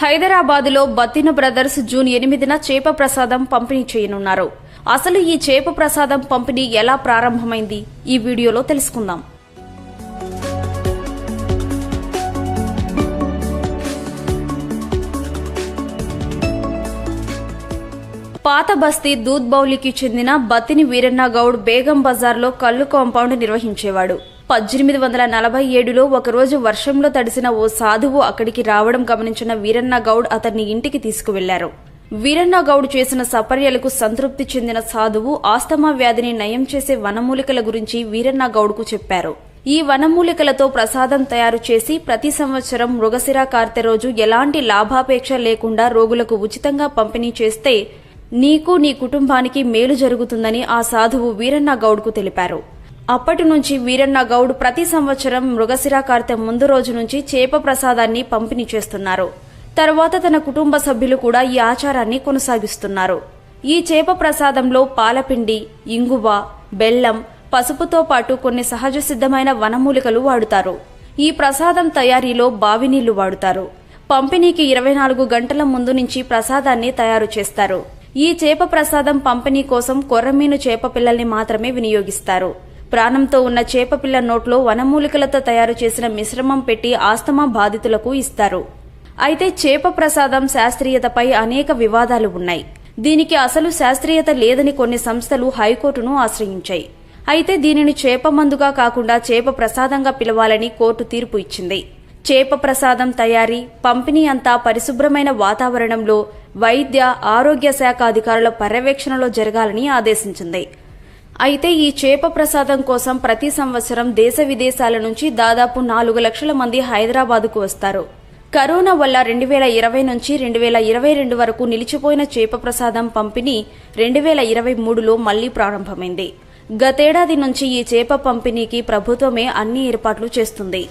హైదరాబాద్లో Battina brothers June ఎనిమిదిన చేప ప్రసాదం పంపిణీ చేయనున్నారు. అసలు ఈ చేప ప్రసాదం పంపిణీ ఎలా ప్రారంభమైంది? ఈ వీడియోలో తెలుసుకుందాం. పాత బస్తీ దూద్ బౌలికి చెందిన బత్తిని వీరన్న గౌడ్ బేగం బజార్లో కళ్ళు కాంపౌండ్ నిర్వహించేవాడు. పద్దెనిమిది వందల నలభై ఏడులో ఒకరోజు వర్షంలో తడిసిన ఓ సాధువు అక్కడికి రావడం గమనించిన వీరన్న గౌడ్ అతన్ని ఇంటికి తీసుకువెళ్ళారు. వీరన్న గౌడ్ చేసిన సపర్యలకు సంతృప్తి చెందిన సాధువు ఆస్తమా వ్యాధిని నయం చేసే వనమూలికల గురించి వీరన్న గౌడ్కు చెప్పారు. ఈ వనమూలికలతో ప్రసాదం తయారు చేసి ప్రతి సంవత్సరం మృగశిర కార్తె రోజు ఎలాంటి లాభాపేక్ష లేకుండా రోగులకు ఉచితంగా పంపిణీ చేస్తే నీకు నీ కుటుంబానికి మేలు జరుగుతుందని ఆ సాధువు వీరన్న గౌడ్కు తెలిపారు. అప్పటి నుంచి వీరన్న గౌడ్ ప్రతి సంవత్సరం మృగశిర కార్తె ముందు రోజు నుంచి చేప ప్రసాదాన్ని పంపిణీ చేస్తున్నారు. తర్వాత తన కుటుంబ సభ్యులు కూడా ఈ ఆచారాన్ని కొనసాగిస్తున్నారు. ఈ చేప ప్రసాదంలో పాలపిండి ఇంగువ బెల్లం పసుపుతో పాటు కొన్ని సహజ సిద్ధమైన వనమూలికలు వాడుతారు. ఈ ప్రసాదం తయారీలో బావినీళ్ళు వాడుతారు. పంపిణీకి ఇరవై నాలుగు గంటల ముందు నుంచి ప్రసాదాన్ని తయారు చేస్తారు. ఈ చేప ప్రసాదం పంపిణీ కోసం కొర్రమీను చేప పిల్లల్ని మాత్రమే వినియోగిస్తారు. ప్రాణంతో ఉన్న చేపపిల్ల నోట్లో వనమూలికలతో తయారు చేసిన మిశ్రమం పెట్టి ఆస్తమా బాధితులకు ఇస్తారు. అయితే చేప ప్రసాదం శాస్త్రీయతపై అనేక వివాదాలు ఉన్నాయి. దీనికి అసలు శాస్త్రీయత లేదని కొన్ని సంస్థలు హైకోర్టును ఆశ్రయించాయి. అయితే దీనిని చేప మందుగా కాకుండా చేప ప్రసాదంగా పిలవాలని కోర్టు తీర్పు ఇచ్చింది. చేప ప్రసాదం తయారీ పంపిణీ అంతా పరిశుభ్రమైన వాతావరణంలో వైద్య ఆరోగ్య శాఖ అధికారుల పర్యవేక్షణలో జరగాలని ఆదేశించింది. అయితే ఈ చేప ప్రసాదం కోసం ప్రతి సంవత్సరం దేశ విదేశాల నుంచి దాదాపు నాలుగు లక్షల మంది హైదరాబాదుకు వస్తారు. కరోనా వల్ల రెండు వేల ఇరవై నుంచి రెండు వేల ఇరవై రెండు వరకు నిలిచిపోయిన చేప ప్రసాదం పంపిణీ రెండు వేల ఇరవై మూడులో మళ్ళీ ప్రారంభమైంది. గతేడాది నుంచి ఈ చేప పంపిణీకి ప్రభుత్వమే అన్ని ఏర్పాట్లు చేస్తుంది.